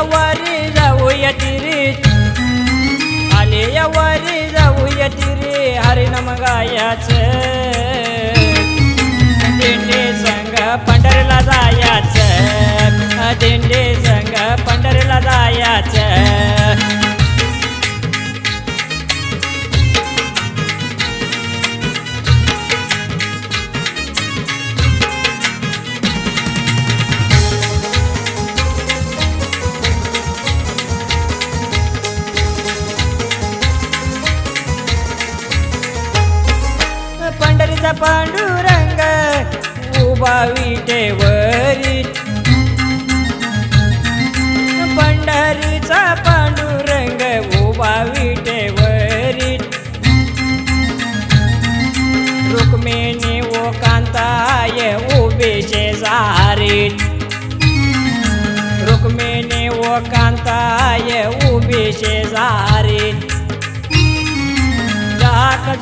यावारी जाऊया तिरी. आले यावारी जाऊया तिरी. हरिनाम गायाच. दिंडे संग पंढरीला जायाच. दिंडे संग पंढरीला जायाच. पांडुरंग उभा विटेवरी. पंढरीचा पांडुरंग उभा विटेवरी. रुक्मिणी ओ कांताय उभे शेजारीत रुक्मिणी ओ कांताय उभे शेजारीत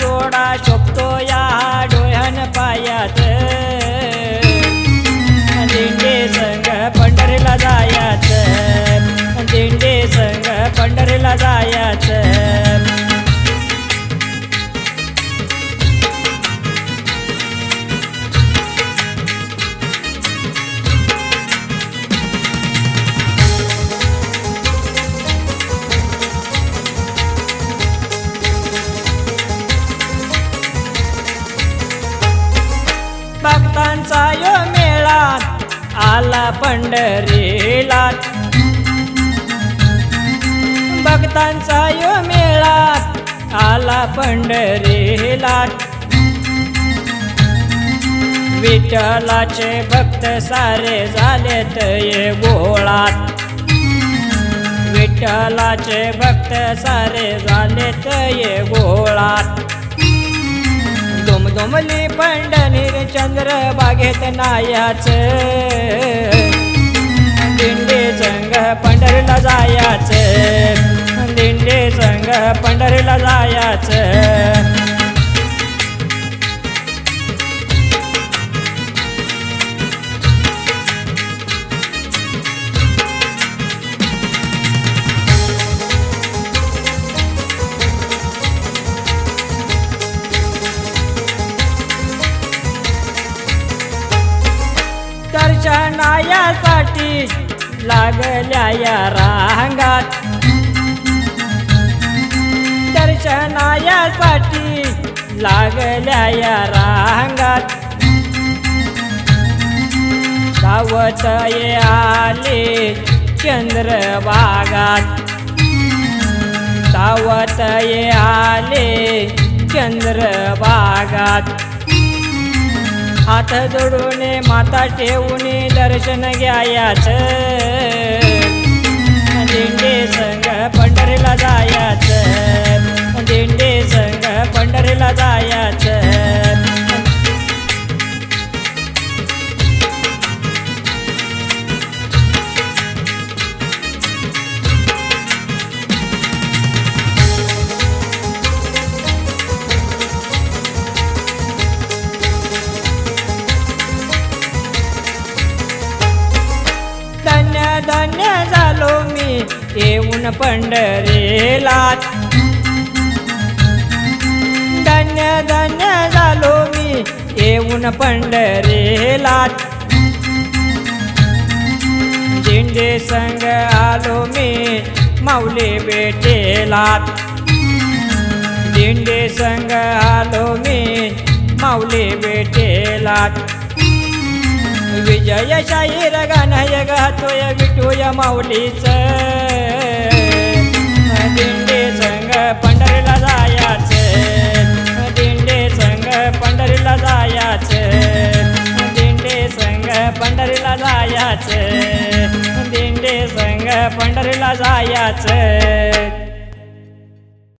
जोडा शोभतो या पायात भक्तांचा यो मेळा आला पंढरीला. भक्तांचा यो मेळा आला पंढरीला. विठ्ठलाचे भक्त सारे झाले ये गोळात विठ्ठलाचे भक्त सारे झाले ये गोळात दुमदुमली पंढरी चंद्र बागेत नायाच. दिंडे संग पंढरीला जायाच. दिंडे संग पंढरीला जायाच. दर्शनायासाठी लागल्या या रांगात. दर्शनायासाठी लागल्या या रांगात. धावत ये आले चंद्रबागात धावत ये आले चंद्रभागात हात जोडून माता ठेवून दर्शन घ्यायाच. दिंडे संग पंढरीला जायाच. दिंडे संग आलो मी येऊन पंढरीला. धन्य धन्य झालो मी येऊन पंढरीला. दिंडे संग आलो मी माऊली बेटेला. दिंडे संग आलो मी माऊली बेटेला. विजय शाहीर गाणय गातोय विठूय माऊलीच. दिंडे संग पंढरीला जायाच दिंडे संग पंढरीला जायाच. दिंडे संग पंढरीला जायाच. दिंडे संग पंढरीला जायाच.